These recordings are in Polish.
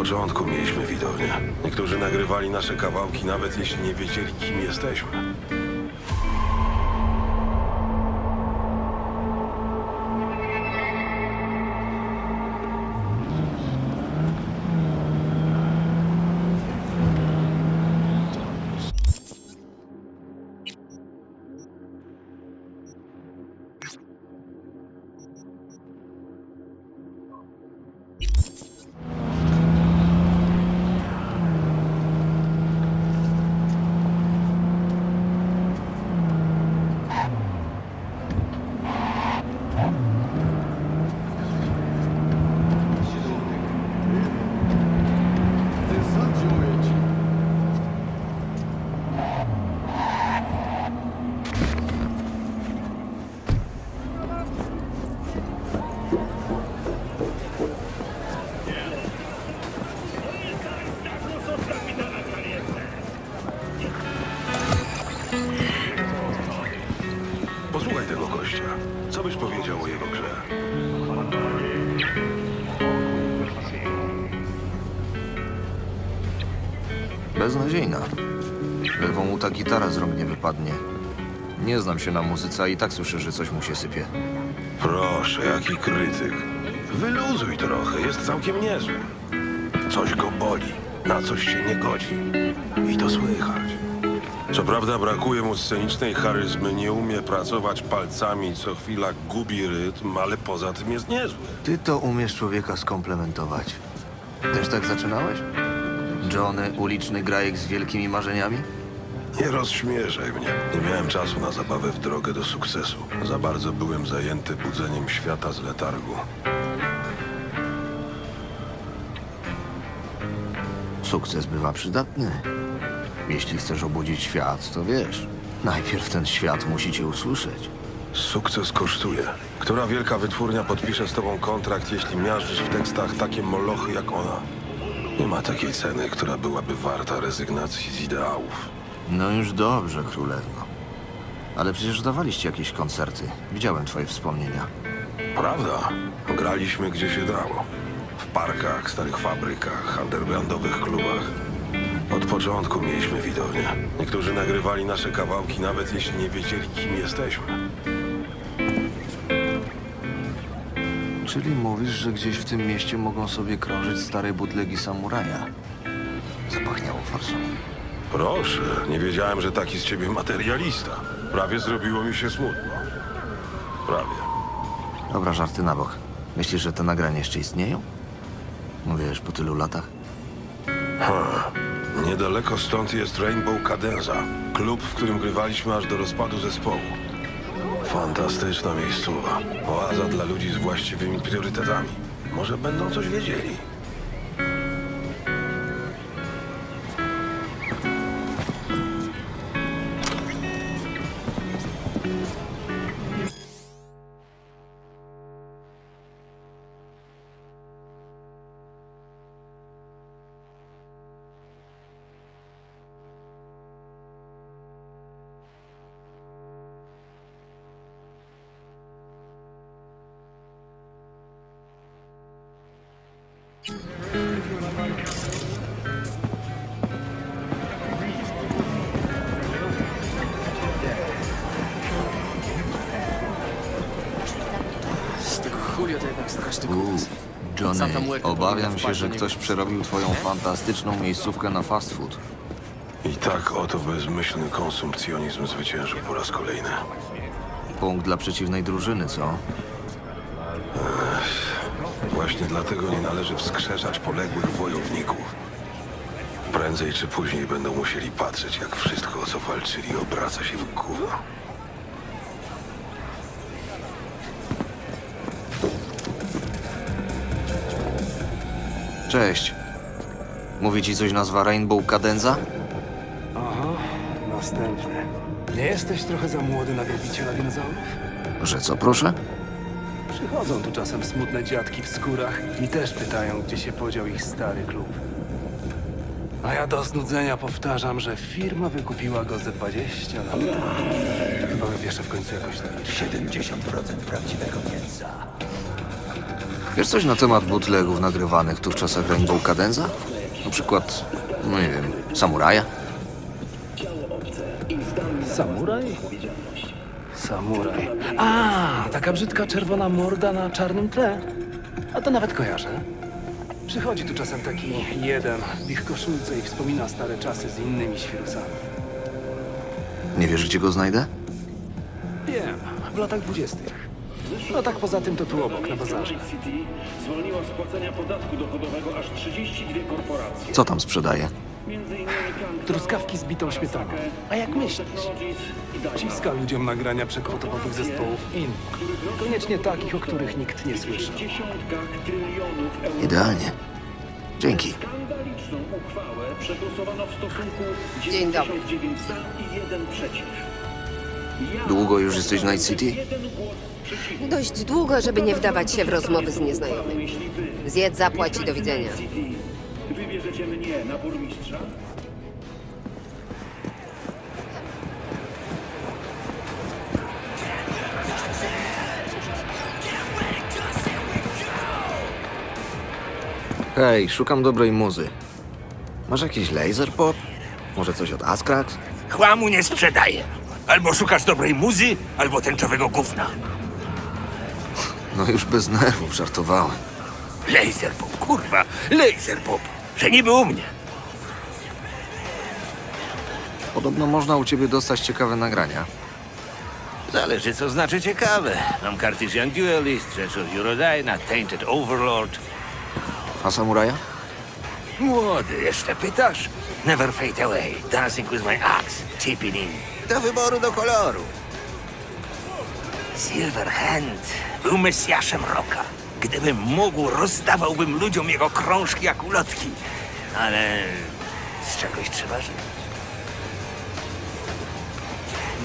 początku mieliśmy widownię. Niektórzy nagrywali nasze kawałki, nawet jeśli nie wiedzieli, kim jesteśmy. Beznadziejna. Lewą mu ta gitara z rąk nie wypadnie. Nie znam się na muzyce, a i tak słyszę, że coś mu się sypie. Proszę, jaki krytyk. Wyluzuj trochę, jest całkiem niezły. Coś go boli, na coś się nie godzi. I to słychać. Co prawda brakuje mu scenicznej charyzmy, nie umie pracować palcami, co chwila gubi rytm, ale poza tym jest niezły. Ty to umiesz człowieka skomplementować. Też tak zaczynałeś? Johnny, uliczny grajek z wielkimi marzeniami? Nie rozśmieszaj mnie. Nie miałem czasu na zabawę w drogę do sukcesu. Za bardzo byłem zajęty budzeniem świata z letargu. Sukces bywa przydatny. Jeśli chcesz obudzić świat, to wiesz, najpierw ten świat musi cię usłyszeć. Sukces kosztuje. Która wielka wytwórnia podpisze z tobą kontrakt, jeśli miażdżysz w tekstach takie molochy jak ona? Nie ma takiej ceny, która byłaby warta rezygnacji z ideałów. No już dobrze, królewno. Ale przecież dawaliście jakieś koncerty. Widziałem twoje wspomnienia. Prawda? Graliśmy gdzie się dało. W parkach, starych fabrykach, undergroundowych klubach. Od początku mieliśmy widownię. Niektórzy nagrywali nasze kawałki, nawet jeśli nie wiedzieli, kim jesteśmy. Czyli mówisz, że gdzieś w tym mieście mogą sobie krążyć stare butlegi samuraja? Zapachniało forsą. Proszę, nie wiedziałem, że taki z ciebie materialista. Prawie zrobiło mi się smutno. Prawie. Dobra, żarty na bok. Myślisz, że te nagrania jeszcze istnieją? No wiesz, po tylu latach? Niedaleko stąd jest Rainbow Cadenza. Klub, w którym grywaliśmy aż do rozpadu zespołu. Fantastyczna miejscowa. Oaza dla ludzi z właściwymi priorytetami. Może będą coś wiedzieli. Z tego to jednak straszny Uuu, kutas. Johnny, Santa Muerte obawiam się, wpaść że do ktoś przerobił twoją fantastyczną miejscówkę na fast food. I tak oto bezmyślny konsumpcjonizm zwyciężył po raz kolejny. Punkt dla przeciwnej drużyny, co? Właśnie dlatego nie należy wskrzeszać poległych wojowników. Prędzej czy później będą musieli patrzeć, jak wszystko, o co walczyli, obraca się w gówno. Cześć. Mówi ci coś nazwa Rainbow Cadenza? Aha, następny. Nie jesteś trochę za młody na wielbiciela dinozaurów? Że co, proszę? Przychodzą tu czasem smutne dziadki w skórach i też pytają, gdzie się podział ich stary klub. A ja do znudzenia powtarzam, że firma wykupiła go ze 20 lat. Chyba wywieszę w końcu jakoś na 70% prawdziwego mięsa. Wiesz coś na temat bootlegów nagrywanych tu w czasach Rainbow Cadenza? Na przykład, no nie wiem, Samuraja? Samuraj? Samuraj. A, taka brzydka czerwona morda na czarnym tle. A to nawet kojarzę. Przychodzi tu czasem taki jeden w ich koszulce i wspomina stare czasy z innymi świrusami. Nie wiesz, gdzie go znajdę? Wiem, w latach dwudziestych. No tak poza tym to tu obok, na bazarze. City zwolniła z płacenia podatku dochodowego aż 32 korporacje. Co tam sprzedaje? Między innymi Kanka, Truskawki z bitą śmietaną. A jak myślisz? Technologies i Dynamax. Ciska ludziom nagrania przekwotopowych zespołów in. Koniecznie takich, o których nikt nie słyszał. Idealnie. Dzięki. Skandaliczną uchwałę przegłosowano w stosunku Dzień dobry. 99 za i 1 przeciw. Ja Długo już jesteś w Night City? jeden głos przeciwny. Dość długo, żeby nie wdawać się w rozmowy z wy, Zjedz, zapłać i do widzenia. City, wybierzecie mnie na burmistrza, Hej, szukam dobrej muzy. Masz jakiś laser pop? Może coś od Askrax? Chłamu nie sprzedaję. Albo szukasz dobrej muzy, albo tęczowego gówna. No już bez nerwów, żartowałem. Laser pop, kurwa, laser pop. Że niby u mnie. Podobno można u ciebie dostać ciekawe nagrania. Zależy, co znaczy ciekawe. Mam Cartesian Duelist, rzecz od Eurodyna, Tainted Overlord. A Samuraja? Młody, jeszcze pytasz? Never fade away, dancing with my axe, chipping in. Do wyboru, do koloru. Silverhand był mesjaszem roka. Gdybym mógł, rozdawałbym ludziom jego krążki jak ulotki. Ale z czegoś trzeba żyć.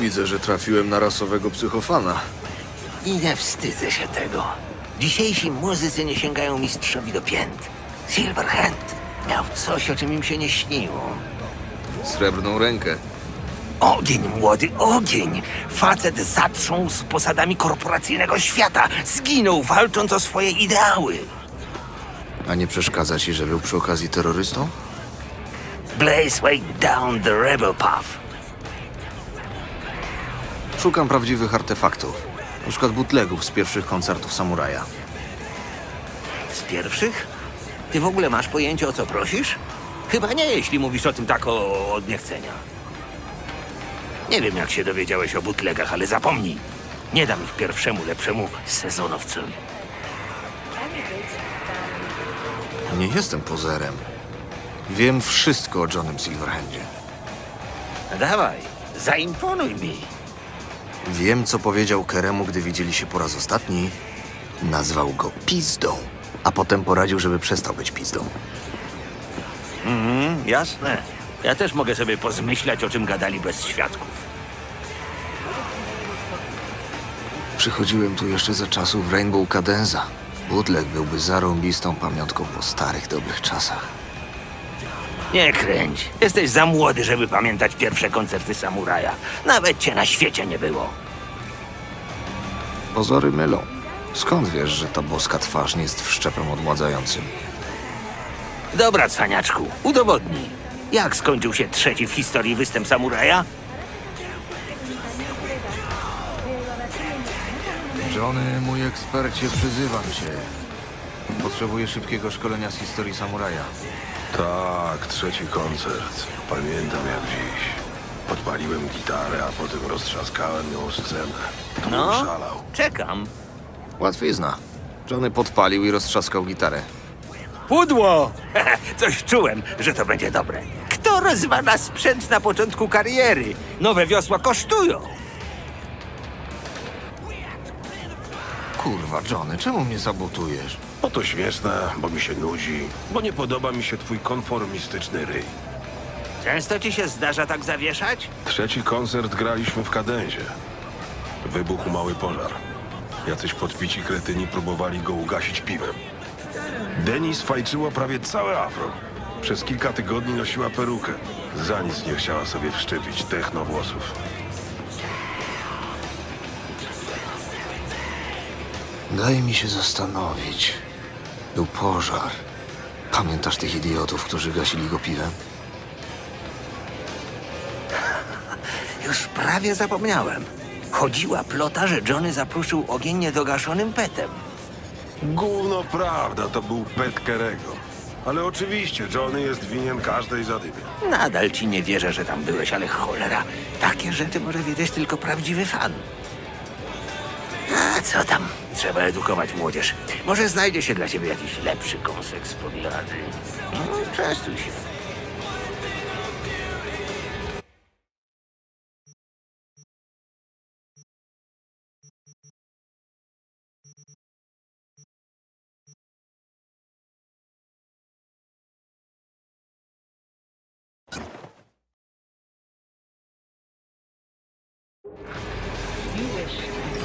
Widzę, że trafiłem na rasowego psychofana. I nie wstydzę się tego. Dzisiejsi muzycy nie sięgają mistrzowi do pięt. Silverhand miał coś, o czym im się nie śniło. Srebrną rękę. Ogień, młody, ogień! Facet zatrząsł posadami korporacyjnego świata. Zginął, walcząc o swoje ideały. A nie przeszkadza ci, że był przy okazji terrorystą? Blaze way down the rebel path. Szukam prawdziwych artefaktów. Na przykład bootlegów z pierwszych koncertów Samuraja. Z pierwszych? Ty w ogóle masz pojęcie, o co prosisz? Chyba nie, jeśli mówisz o tym tak o, od niechcenia. Nie wiem, jak się dowiedziałeś o butlegach, ale zapomnij. Nie dam ich pierwszemu, lepszemu sezonowcowi. Nie jestem pozerem. Wiem wszystko o Johnem Silverhandzie. Dawaj, zaimponuj mi. Wiem, co powiedział Keremu, gdy widzieli się po raz ostatni. Nazwał go pizdą, a potem poradził, żeby przestał być pizdą. Mhm, jasne. Ja też mogę sobie pozmyślać, o czym gadali bez świadków. Przychodziłem tu jeszcze za czasów Rainbow Cadenza. Bootleg byłby zarąbistą pamiątką po starych, dobrych czasach. Nie kręć. Jesteś za młody, żeby pamiętać pierwsze koncerty samuraja. Nawet cię na świecie nie było. Pozory mylą. Skąd wiesz, że ta boska twarz nie jest wszczepem odmładzającym? Dobra, cwaniaczku, udowodnij. Jak skończył się trzeci w historii występ samuraja? Johnny, mój ekspercie, przyzywam cię. Potrzebuję szybkiego szkolenia z historii samuraja. Tak, trzeci koncert. Pamiętam jak dziś. Podpaliłem gitarę, a potem roztrzaskałem ją o scenę. Tłum No, szalał. czekam. Łatwizna. Johnny podpalił i roztrzaskał gitarę. Pudło! Coś czułem, że to będzie dobre. Kto rozwala sprzęt na początku kariery? Nowe wiosła kosztują. Kurwa, Johnny, czemu mnie sabotujesz? Bo to śmieszne, bo mi się nudzi, bo nie podoba mi się twój konformistyczny ryj. Często ci się zdarza tak zawieszać? Trzeci koncert graliśmy w kadenzie. Wybuchł mały pożar. Jacyś podpici kretyni próbowali go ugasić piwem. Denis fajczyła prawie całe afro. Przez kilka tygodni nosiła perukę. Za nic nie chciała sobie wszczepić techno włosów. Daj mi się zastanowić. Był pożar. Pamiętasz tych idiotów, którzy gasili go piwem? Już prawie zapomniałem. Chodziła plota, że Johnny zapruszył ogień niedogaszonym petem. Gówno prawda, to był pet Kerego. Ale oczywiście, Johnny jest winien każdej zadymy. Nadal ci nie wierzę, że tam byłeś, ale cholera, takie rzeczy może wiedzieć tylko prawdziwy fan. A co tam? Trzeba edukować młodzież. Może znajdzie się dla ciebie jakiś lepszy kąsek z podlady. No, częstuj się.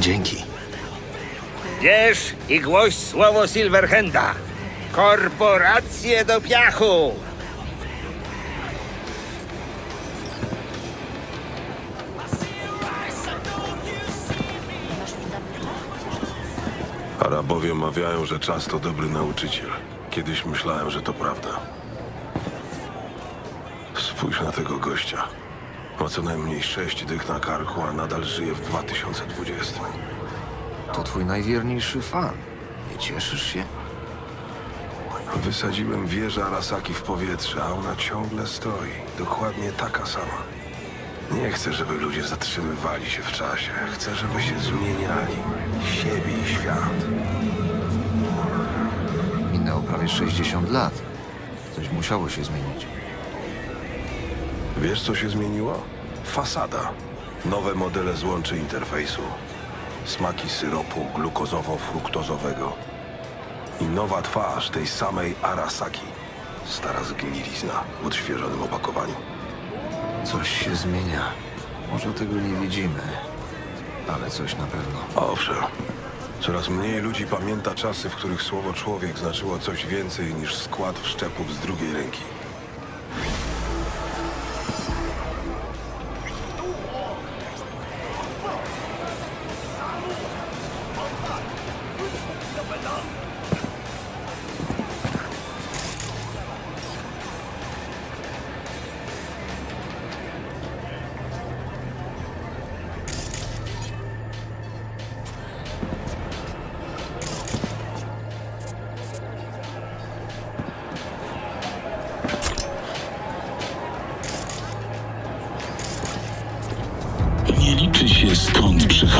Dzięki. Wiesz i głoś słowo Silverhanda. Korporacje do piachu! Arabowie mawiają, że czas to dobry nauczyciel. Kiedyś myślałem, że to prawda. Spójrz na tego gościa. Ma co najmniej sześć dych na karku, a nadal żyje w 2020. To twój najwierniejszy fan. Nie cieszysz się? Wysadziłem wieżę Arasaki w powietrze, a ona ciągle stoi. Dokładnie taka sama. Nie chcę, żeby ludzie zatrzymywali się w czasie. Chcę, żeby się zmieniali. Siebie i świat. Minęło prawie 60 lat. Coś musiało się zmienić. Wiesz, co się zmieniło? Fasada. Nowe modele złączy interfejsu. Smaki syropu glukozowo-fruktozowego. I nowa twarz tej samej Arasaki. Stara zgnilizna w odświeżonym opakowaniu. Coś się zmienia. Może tego nie widzimy, ale coś na pewno. Owszem. Coraz mniej ludzi pamięta czasy, w których słowo człowiek znaczyło coś więcej niż skład wszczepów z drugiej ręki. Skąd przychodzisz.